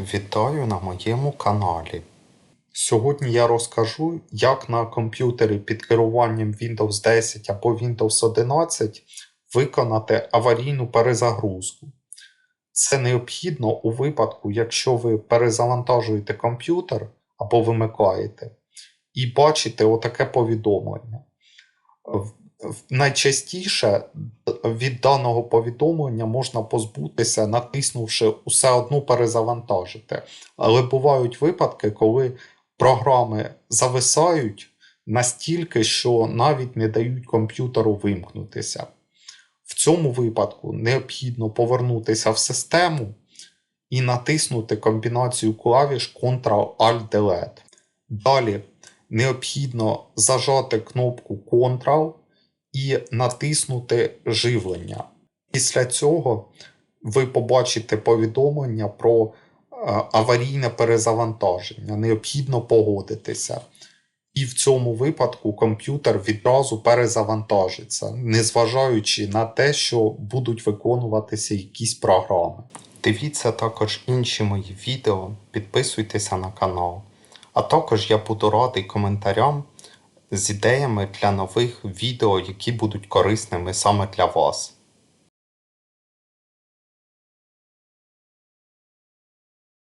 Вітаю на моєму каналі. Сьогодні я розкажу, як на комп'ютері під керуванням Windows 10 або Windows 11 виконати аварійну перезагрузку. Це необхідно у випадку, якщо ви перезавантажуєте комп'ютер або вимикаєте, і бачите отаке повідомлення. Найчастіше від даного повідомлення можна позбутися, натиснувши усе одно перезавантажити. Але бувають випадки, коли програми зависають настільки, що навіть не дають комп'ютеру вимкнутися. В цьому випадку необхідно повернутися в систему і натиснути комбінацію клавіш Ctrl-Alt-Delete. Далі необхідно зажати кнопку Ctrl і натиснути живлення. Після цього ви побачите повідомлення про е, аварійне перезавантаження. Необхідно погодитися. І в цьому випадку комп'ютер відразу перезавантажиться, незважаючи на те, що будуть виконуватися якісь програми. Дивіться також інші мої відео, підписуйтеся на канал. А також я буду радий коментарям з ідеями для нових відео, які будуть корисними саме для вас.